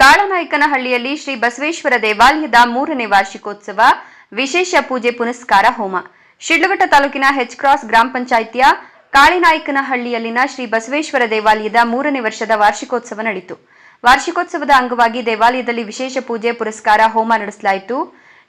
ಕಾಳನಾಯಕನಹಳ್ಳಿಯಲ್ಲಿ ಶ್ರೀ ಬಸವೇಶ್ವರ ದೇವಾಲಯದ ಮೂರನೇ ವಾರ್ಷಿಕೋತ್ಸವ, ವಿಶೇಷ ಪೂಜೆ ಪುನಸ್ಕಾರ ಹೋಮ. ಶಿಡ್ಲಘಟ್ಟ ತಾಲೂಕಿನ ಹೆಚ್ ಕ್ರಾಸ್ ಗ್ರಾಮ ಪಂಚಾಯಿತಿಯ ಕಾಳಿನಾಯಕನಹಳ್ಳಿಯಲ್ಲಿನ ಶ್ರೀ ಬಸವೇಶ್ವರ ದೇವಾಲಯದ ಮೂರನೇ ವರ್ಷದ ವಾರ್ಷಿಕೋತ್ಸವ ನಡೆಯಿತು ವಾರ್ಷಿಕೋತ್ಸವದ ಅಂಗವಾಗಿ ದೇವಾಲಯದಲ್ಲಿ ವಿಶೇಷ ಪೂಜೆ ಪುರಸ್ಕಾರ ಹೋಮ ನಡೆಸಲಾಯಿತು.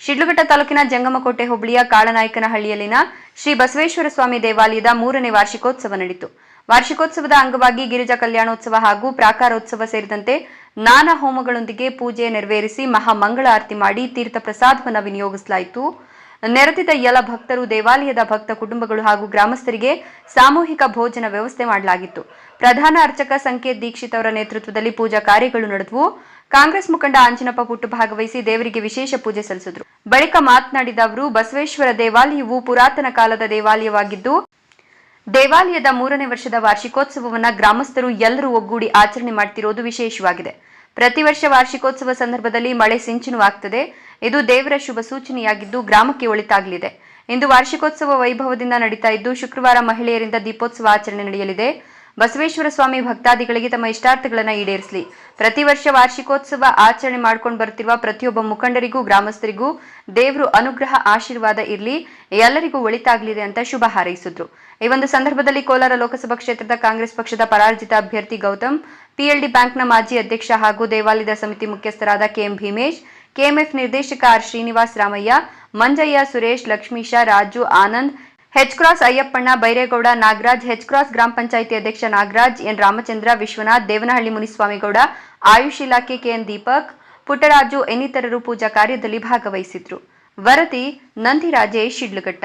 ಶಿಡ್ಲಘಟ್ಟ ತಾಲೂಕಿನ ಜಂಗಮಕೋಟೆ ಹೋಬಳಿಯ ಕಾಳನಾಯಕನಹಳ್ಳಿಯಲ್ಲಿನ ಶ್ರೀ ಬಸವೇಶ್ವರ ಸ್ವಾಮಿ ದೇವಾಲಯದ ಮೂರನೇ ವಾರ್ಷಿಕೋತ್ಸವ ನಡೆಯಿತು ವಾರ್ಷಿಕೋತ್ಸವದ ಅಂಗವಾಗಿ ಗಿರಿಜಾ ಕಲ್ಯಾಣೋತ್ಸವ ಹಾಗೂ ಪ್ರಾಕಾರೋತ್ಸವ ಸೇರಿದಂತೆ ನಾನಾ ಹೋಮಗಳೊಂದಿಗೆ ಪೂಜೆ ನೆರವೇರಿಸಿ ಮಹಾಮಂಗಳ ಆರತಿ ಮಾಡಿ ತೀರ್ಥ ಪ್ರಸಾದವನ್ನು ವಿನಿಯೋಗಿಸಲಾಯಿತು. ನೆರೆದಿದ್ದ ಎಲ್ಲ ಭಕ್ತರು, ದೇವಾಲಯದ ಭಕ್ತ ಕುಟುಂಬಗಳು ಹಾಗೂ ಗ್ರಾಮಸ್ಥರಿಗೆ ಸಾಮೂಹಿಕ ಭೋಜನ ವ್ಯವಸ್ಥೆ ಮಾಡಲಾಗಿತ್ತು. ಪ್ರಧಾನ ಅರ್ಚಕ ಸಂಕೇತ್ ದೀಕ್ಷಿತ್ ಅವರ ನೇತೃತ್ವದಲ್ಲಿ ಪೂಜಾ ಕಾರ್ಯಗಳು ನಡೆದವು. ಕಾಂಗ್ರೆಸ್ ಮುಖಂಡ ಅಂಜನಪ್ಪ ಪುಟ್ಟು ಭಾಗವಹಿಸಿ ದೇವರಿಗೆ ವಿಶೇಷ ಪೂಜೆ ಸಲ್ಲಿಸಿದರು. ಬಳಿಕ ಮಾತನಾಡಿದ ಅವರು, ಬಸವೇಶ್ವರ ದೇವಾಲಯವು ಪುರಾತನ ಕಾಲದ ದೇವಾಲಯವಾಗಿದ್ದು ದೇವಾಲಯದ ಮೂರನೇ ವರ್ಷದ ವಾರ್ಷಿಕೋತ್ಸವವನ್ನ ಗ್ರಾಮಸ್ಥರು ಎಲ್ಲರೂ ಒಗ್ಗೂಡಿ ಆಚರಣೆ ಮಾಡ್ತಿರೋದು ವಿಶೇಷವಾಗಿದೆ. ಪ್ರತಿ ವರ್ಷ ವಾರ್ಷಿಕೋತ್ಸವ ಸಂದರ್ಭದಲ್ಲಿ ಮಳೆ ಸಿಂಚನವಾಗ್ತದೆ. ಇದು ದೇವರ ಶುಭ ಸೂಚನೆಯಾಗಿದ್ದು ಗ್ರಾಮಕ್ಕೆ ಒಳಿತಾಗಲಿದೆ. ಇಂದು ವಾರ್ಷಿಕೋತ್ಸವ ವೈಭವದಿಂದ ನಡೀತಾ ಇದ್ದು ಶುಕ್ರವಾರ ಮಹಿಳೆಯರಿಂದ ದೀಪೋತ್ಸವ ಆಚರಣೆ ನಡೆಯಲಿದೆ. ಬಸವೇಶ್ವರ ಸ್ವಾಮಿ ಭಕ್ತಾದಿಗಳಿಗೆ ತಮ್ಮ ಇಷ್ಟಾರ್ಥಗಳನ್ನು ಈಡೇರಿಸಲಿ. ಪ್ರತಿ ವರ್ಷ ವಾರ್ಷಿಕೋತ್ಸವ ಆಚರಣೆ ಮಾಡ್ಕೊಂಡು ಬರ್ತಿರುವ ಪ್ರತಿಯೊಬ್ಬ ಮುಖಂಡರಿಗೂ, ಗ್ರಾಮಸ್ಥರಿಗೂ ದೇವರು ಅನುಗ್ರಹ, ಆಶೀರ್ವಾದ ಇರಲಿ. ಎಲ್ಲರಿಗೂ ಒಳಿತಾಗಲಿದೆ ಅಂತ ಶುಭ ಹಾರೈಸಿದ್ರು. ಈ ಒಂದು ಸಂದರ್ಭದಲ್ಲಿ ಕೋಲಾರ ಲೋಕಸಭಾ ಕ್ಷೇತ್ರದ ಕಾಂಗ್ರೆಸ್ ಪಕ್ಷದ ಪರಾಜಿತ ಅಭ್ಯರ್ಥಿ ಗೌತಮ್, ಪಿಎಲ್ಡಿ ಬ್ಯಾಂಕ್ನ ಮಾಜಿ ಅಧ್ಯಕ್ಷ ಹಾಗೂ ದೇವಾಲಯದ ಸಮಿತಿ ಮುಖ್ಯಸ್ಥರಾದ ಕೆಎಂ ಭೀಮೇಶ್, ಕೆಎಂಎಫ್ ನಿರ್ದೇಶಕ R Srinivas Ramaiah, Manjaiah Suresh, Lakshmisha, Raju Anand H cross Ayyappanna Byregowda Nagaraj, H cross ಗ್ರಾಮ ಪಂಚಾಯಿತಿ ಅಧ್ಯಕ್ಷ ನಾಗರಾಜ್, ಎನ್ ರಾಮಚಂದ್ರ, ವಿಶ್ವನಾಥ್, ದೇವನಹಳ್ಳಿ ಮುನಿಸ್ವಾಮಿಗೌಡ, ಆಯುಷ್ ಇಲಾಖೆ ಕೆಎನ್ ದೀಪಕ್, ಪುಟ್ಟರಾಜು, ಇನ್ನಿತರರು ಪೂಜಾ ಕಾರ್ಯದಲ್ಲಿ ಭಾಗವಹಿಸಿದ್ರು. ವರದಿ ನಂದಿರಾಜೇಶ್ ಶಿಡ್ಲಘಟ್ಟ.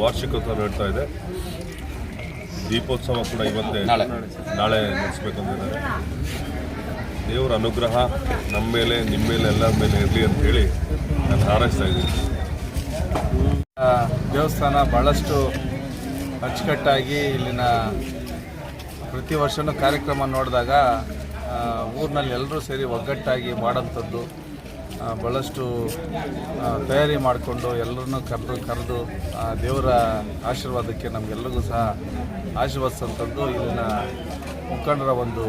ವಾರ್ಷಿಕೋತ್ಸವ ನಡೀತಾ ಇದೆ. ದೀಪೋತ್ಸವ ಕೂಡ ಇವತ್ತೇ ನಾಳೆ. ನಡೆಸ್ಬೇಕಂತಿದ್ದಾರೆ ದೇವರ ಅನುಗ್ರಹ ನಮ್ಮ ಮೇಲೆ ನಿಮ್ಮ ಮೇಲೆ ಎಲ್ಲರ ಮೇಲೆ ಇರಲಿ ಅಂತ ಹೇಳಿ ನಾನು ಹಾರೈಸ್ತಾ ಇದ್ದೀನಿ. ದೇವಸ್ಥಾನ ಭಾಳಷ್ಟು ಅಚ್ಚುಕಟ್ಟಾಗಿ ಇಲ್ಲಿನ ಪ್ರತಿ ವರ್ಷವೂ ಕಾರ್ಯಕ್ರಮ ನೋಡಿದಾಗ ಊರಿನಲ್ಲಿ ಎಲ್ಲರೂ ಸೇರಿ ಒಗ್ಗಟ್ಟಾಗಿ ಮಾಡೋಂಥದ್ದು ಭಾಳಷ್ಟು ತಯಾರಿ ಮಾಡಿಕೊಂಡು ಎಲ್ಲರನ್ನೂ ಕರೆದು ಕರೆದು ದೇವರ ಆಶೀರ್ವಾದಕ್ಕೆ ನಮಗೆಲ್ಲರಿಗೂ ಸಹ ಆಶೀರ್ವದಿಸಂಥದ್ದು ಇಲ್ಲಿನ ಮುಖಂಡರ ಒಂದು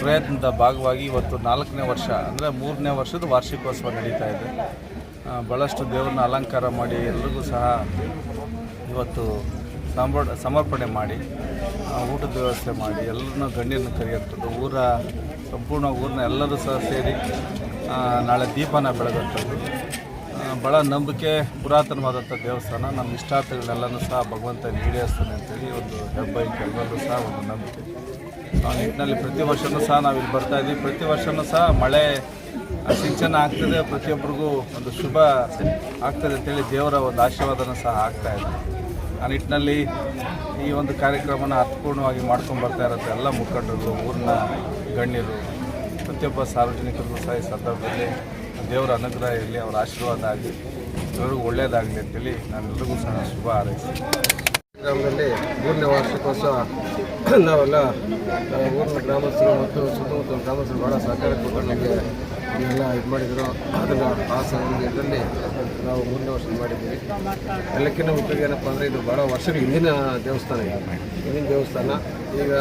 ಪ್ರಯತ್ನದ ಭಾಗವಾಗಿ ಇವತ್ತು ನಾಲ್ಕನೇ ವರ್ಷ, ಅಂದರೆ ಮೂರನೇ ವರ್ಷದ ವಾರ್ಷಿಕೋತ್ಸವ ನಡೀತಾ ಇದೆ. ಭಾಳಷ್ಟು ದೇವ್ರನ್ನ ಅಲಂಕಾರ ಮಾಡಿ ಎಲ್ರಿಗೂ ಸಹ ಇವತ್ತು ಸಂಬಳ ಸಮರ್ಪಣೆ ಮಾಡಿ ಊಟದ ವ್ಯವಸ್ಥೆ ಮಾಡಿ, ಎಲ್ಲರನ್ನ ಗಣ್ಯರನ್ನು ಕರೆಯುವಂಥದ್ದು ಊರ, ಸಂಪೂರ್ಣ ಊರನ್ನ ಎಲ್ಲರೂ ಸಹ ಸೇರಿ ನಾಳೆ ದೀಪನ ಬೆಳಗುವಂಥದ್ದು ಭಾಳ ನಂಬಿಕೆ, ಪುರಾತನವಾದಂಥ ದೇವಸ್ಥಾನ. ನಮ್ಮ ಇಷ್ಟಾರ್ಥಗಳನ್ನೆಲ್ಲನೂ ಸಹ ಭಗವಂತ ಈಡೇರಿಸ್ತಾನೆ ಅಂತೇಳಿ ಒಂದು ಹೆಬ್ಬೈಕ್ ಎಲ್ಲರೂ ಸಹ ಒಂದು ನಂಬಿಕೆ. ಆ, ನಿಟ್ಟಿನಲ್ಲಿ ಪ್ರತಿ ವರ್ಷವೂ ಸಹ ನಾವು ಇಲ್ಲಿ ಬರ್ತಾ ಇದ್ದೀವಿ. ಪ್ರತಿ ವರ್ಷವೂ ಸಹ ಮಳೆ ಸಿಂಚನ ಆಗ್ತದೆ. ಪ್ರತಿಯೊಬ್ಬರಿಗೂ ಒಂದು ಶುಭ ಆಗ್ತದೆ ಅಂತೇಳಿ ದೇವರ ಒಂದು ಆಶೀರ್ವಾದನೂ ಸಹ ಆಗ್ತಾ ಇದೆ. ಆ ನಿಟ್ಟಿನಲ್ಲಿ ಈ ಒಂದು ಕಾರ್ಯಕ್ರಮನ ಅರ್ಥಪೂರ್ಣವಾಗಿ ಮಾಡ್ಕೊಂಡು ಬರ್ತಾ ಇರುತ್ತೆ ಎಲ್ಲ ಮುಖಂಡರು, ಊರಿನ ಗಣ್ಯರು, ಪ್ರತಿಯೊಬ್ಬ ಸಾರ್ವಜನಿಕರು ಸಹ ಈ ಸಂದರ್ಭದಲ್ಲಿ ದೇವರ ಅನುಗ್ರಹ ಇರಲಿ, ಅವರ ಆಶೀರ್ವಾದ ಆಗಲಿ, ಎಲ್ಲರಿಗೂ ಒಳ್ಳೆಯದಾಗಲಿ ಅಂತೇಳಿ ನಾನೆಲ್ಲರಿಗೂ ಸಹ ಶುಭ ಹಾರೈಸ್ತೀನಿ ಗ್ರಾಮದಲ್ಲಿ ಮೂರನೇ ವಾರ್ಷಿಕೋತ್ಸವ. ನಾವೆಲ್ಲ ಊರಿನ ಗ್ರಾಮಸ್ಥರು ಮತ್ತು ಸುತ್ತಮುತ್ತ ಗ್ರಾಮಸ್ಥರು ಭಾಳ ಸಹಕಾರ ಕೊಟ್ಟು ಎಲ್ಲ ಇದು ಮಾಡಿದ್ರು. ಅದನ್ನು ಆ ಇದರಲ್ಲಿ ನಾವು ಮುಂದೆ ವರ್ಷ ಮಾಡಿದ್ದೀವಿ. ಎಲ್ಲಕ್ಕಿಂತ ಮುಖ್ಯವಾಗಿ ಏನಪ್ಪ ಅಂದರೆ ಇದು ಭಾಳ ವರ್ಷದ ಹಿಂದಿನ ದೇವಸ್ಥಾನ ಇದೆ. ಹಿಂದಿನ ದೇವಸ್ಥಾನ. ಈಗ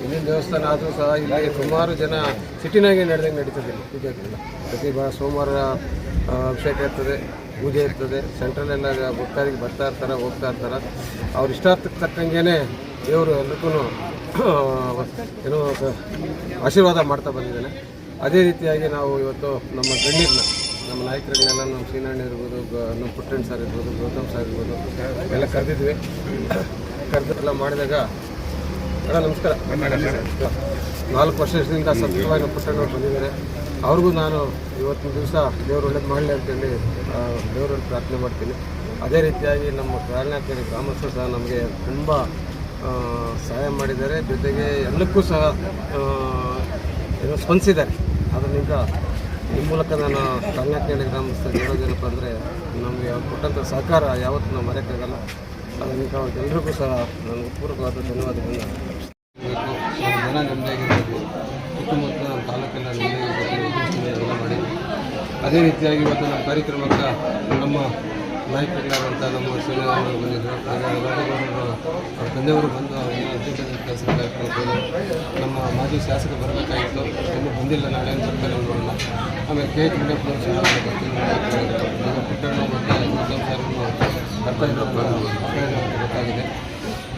ಹಿಂದಿನ ದೇವಸ್ಥಾನ ಆದರೂ ಸಹ ಇಲ್ಲಿ ಸುಮಾರು ಜನ ಸಿಟಿನಾಗೆ ನಡೆದಂಗೆ ನಡೀತದೆ ಇಲ್ಲಿ ಪೂಜೆಗಳೆಲ್ಲ ಪ್ರತಿ ಬಾ ಸೋಮವಾರ ಅಭಿಷೇಕ ಇರ್ತದೆ, ಪೂಜೆ ಇರ್ತದೆ. ಸೆಂಟ್ರಲೆಲ್ಲ ಭಕ್ತಾರಿಗೆ ಬರ್ತಾ ಇರ್ತಾರೆ, ಹೋಗ್ತಾ ಇರ್ತಾರೆ. ಅವ್ರ ಇಷ್ಟಾರ್ಥಕ್ಕೆ ತಕ್ಕಂಗೆ ದೇವರು ಎಲ್ಲಕ್ಕೂ ಏನೋ ಆಶೀರ್ವಾದ ಮಾಡ್ತಾ ಬಂದಿದ್ದಾನೆ ಅದೇ ರೀತಿಯಾಗಿ ನಾವು ಇವತ್ತು ನಮ್ಮ ಗಣ್ಯರನ್ನ, ನಮ್ಮ ನಾಯಕರನ್ನೆಲ್ಲ ನಮ್ಮ ಶ್ರೀನಾರಾಯಣ ಇರ್ಬೋದು ನಮ್ಮ ಪುಟ್ಟಣ್ಣ ಸರ್ ಇರ್ಬೋದು, ಗೌತಮ್ ಸರ್ ಇರ್ಬೋದು, ಎಲ್ಲ ಕರೆದಿದ್ವಿ. ಕರೆದೆಲ್ಲ ಮಾಡಿದಾಗ, ಅಣ್ಣ ನಮಸ್ಕಾರ. ನಾಲ್ಕು ವರ್ಷದಿಂದ ಸತತವಾಗಿ ನಮ್ಮ ಪುಟ್ಟಣ್ಣ ಬಂದಿದ್ದಾರೆ. ಅವ್ರಿಗೂ ನಾನು ಇವತ್ತಿನ ದಿವಸ ದೇವ್ರು ಒಳ್ಳೇದು ಮಾಡಲಿ ಅಂತೇಳಿ ದೇವ್ರಲ್ಲಿ ಪ್ರಾರ್ಥನೆ ಮಾಡ್ತೀನಿ. ಅದೇ ರೀತಿಯಾಗಿ ನಮ್ಮ ಕಾರಣಾಕರಿ ಗ್ರಾಮಸ್ಥರು ಸಹ ನಮಗೆ ತುಂಬ ಸಹಾಯ ಮಾಡಿದ್ದಾರೆ. ಜೊತೆಗೆ ಎಲ್ಲಕ್ಕೂ ಸಹ ಏನೋ ಸ್ಪಂದಿಸಿದ್ದಾರೆ. ಅದರಿಂದ ಈ ಮೂಲಕ ನಾನು ಕಾರಣಾಕರಿ ಗ್ರಾಮಸ್ಥರಿಗೆ ಹೇಳೋದೇನಪ್ಪ ಅಂದರೆ ನಮಗೆ ಕೊಟ್ಟಂಥ ಸಹಕಾರ ಯಾವತ್ತೂ ನಾವು ಮರೆಯೋಕ್ಕಾಗಲ್ಲ ಅದರಿಂದ ಎಲ್ರಿಗೂ ಸಹ ನಾನು ಪೂರ್ವಕವಾದ ಧನ್ಯವಾದಗಳನ್ನು ಜನ ನೆಮ್ಮದಿಯಾಗಿರ್ಬೋದು ಸುತ್ತಮುತ್ತ ನಮ್ಮ ತಾಲೂಕೆಲ್ಲ ನೆಮ್ಮದಿಯಾಗಿರ್ಬೋದು ಅದೇ ರೀತಿಯಾಗಿ ಇವತ್ತು ನಮ್ಮ ಕಾರ್ಯಕ್ರಮಕ್ಕೆ ನಮ್ಮ ನಾಯಕರಾದಂಥ ನಮ್ಮ ಶ್ರೀನಿವಾಸರು ಬಂದಿದ್ದರು. ತಂದೆಯವರು ಬಂದು ಅಧ್ಯಕ್ಷತೆ ಕೆಲಸ ಕಾರ್ಯಕ್ರಮಕ್ಕೆ ನಮ್ಮ ಮಾಜಿ ಶಾಸಕ ಬರಬೇಕಾಗಿತ್ತು. ಇನ್ನೂ ಬಂದಿಲ್ಲ ಅಂತ ಬರ್ತಾರೆ ನೋಡೋಣ ಆಮೇಲೆ ಕೆ ಎಚ್ ಮುನಿಯಪ್ಪನವರು ಸಹ ಪುಟ್ಟಣ್ಣ ಮತ್ತು ಗೌತಮ್ ಸರ್ ಗೊತ್ತಾಗಿದೆ.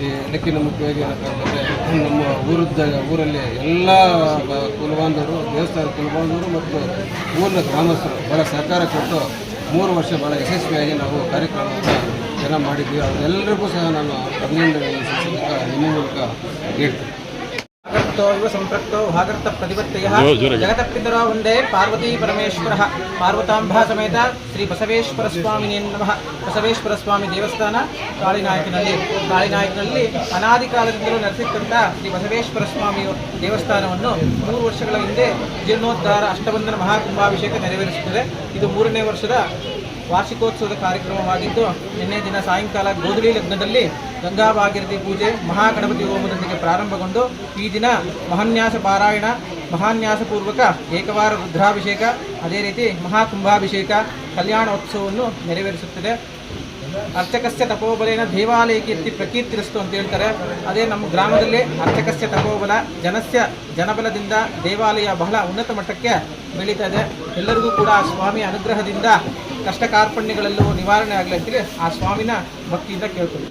ಈ ಇದಕ್ಕಿಂತ ಮುಖ್ಯವಾಗಿ ಏನಪ್ಪ ಅಂತಂದರೆ, ನಮ್ಮ ಊರದ ಊರಲ್ಲಿ ಎಲ್ಲ ಕುಲಬಾಂಧವರು, ದೇವಸ್ಥಾನ ಕುಲಬಾಂಧವರು ಮತ್ತು ಊರಿನ ಗ್ರಾಮಸ್ಥರು ಭಾಳ ಸಹಕಾರ ಕೊಟ್ಟು ಮೂರು ವರ್ಷ ಭಾಳ ಯಶಸ್ವಿಯಾಗಿ ನಾವು ಕಾರ್ಯಕ್ರಮವನ್ನು ಜನ ಮಾಡಿದ್ವಿ. ಅವರೆಲ್ಲರಿಗೂ ಸಹ ನಾನು ಅಭಿನಂದನೆ ನಿಮ್ಮ ಮೂಲಕ ಹೇಳ್ತೀನಿ. ಭಾಗರ್ತೋ ಇವ ಸಂಪೃಕ್ತೋ ಭಾಗರ್ತ ಪ್ರತಿಪತ್ತಯ ಜಗತಪಿತರೋ ಒಂದೇ ಪಾರ್ವತಿ ಪರಮೇಶ್ವರ. ಪಾರ್ವತಾಂಬಾ ಸಮೇತ ಶ್ರೀ ಬಸವೇಶ್ವರ ಸ್ವಾಮಿನೇ ನಮಃ. ಬಸವೇಶ್ವರ ಸ್ವಾಮಿ ದೇವಸ್ಥಾನ ಕಾಳಿನಾಯಕನಲ್ಲಿ ಕಾಳಿನಾಯಕನಲ್ಲಿ ಅನಾದಿ ಕಾಲದಿಂದಲೂ ನಡೆಸಿರ್ತಂಥ ಶ್ರೀ ಬಸವೇಶ್ವರ ಸ್ವಾಮಿ ದೇವಸ್ಥಾನವನ್ನು ಮೂರು ವರ್ಷಗಳ ಹಿಂದೆ ಜೀರ್ಣೋದ್ಧಾರ ಅಷ್ಟಬಂಧನ ಮಹಾಕುಂಭಾಭಿಷೇಕ ನೆರವೇರಿಸುತ್ತದೆ. ಇದು ಮೂರನೇ ವರ್ಷದ ವಾರ್ಷಿಕೋತ್ಸವದ ಕಾರ್ಯಕ್ರಮವಾಗಿದ್ದು, ನಿನ್ನೆ ದಿನ ಸಾಯಂಕಾಲ ಗೋಧುಲಿ ಲಗ್ನದಲ್ಲಿ ಗಂಗಾ ಭಾಗೀರಥಿ ಪೂಜೆ ಮಹಾಗಣಪತಿ ಹೋಮದೊಂದಿಗೆ ಪ್ರಾರಂಭಗೊಂಡು, ಈ ದಿನ ಮಹಾನ್ಯಾಸ ಪಾರಾಯಣ, ಮಹಾನ್ಯಾಸಪೂರ್ವಕ ಏಕವಾರ ರುದ್ರಾಭಿಷೇಕ, ಅದೇ ರೀತಿ ಮಹಾಕುಂಭಾಭಿಷೇಕ, ಕಲ್ಯಾಣೋತ್ಸವವನ್ನು ನೆರವೇರಿಸುತ್ತದೆ. ಅರ್ಚಕಸ್ಯ ತಪೋಬಲೇನ ದೇವಾಲಯ ಕೀರ್ತಿ ಪ್ರಕೀರ್ತಿರಸ್ತು ಅಂತ ಹೇಳ್ತಾರೆ. ಅದೇ ನಮ್ಮ ಗ್ರಾಮದಲ್ಲಿ ಅರ್ಚಕಸ್ಯ ತಪೋಬಲ ಜನಸ್ಯ ಜನಬಲದಿಂದ ದೇವಾಲಯ ಬಹಳ ಉನ್ನತ ಮಟ್ಟಕ್ಕೆ ಬೆಳೀತಾ ಇದೆ. ಎಲ್ಲರಿಗೂ ಕೂಡ ಸ್ವಾಮಿ ಅನುಗ್ರಹದಿಂದ ಕಷ್ಟ ಕಾರ್ಪಣ್ಯಗಳೆಲ್ಲವೂ ನಿವಾರಣೆ ಆಗಲಿ ಅಂತೇಳಿ ಆ ಸ್ವಾಮಿನ ಭಕ್ತಿಯಿಂದ ಕೇಳ್ತೀವಿ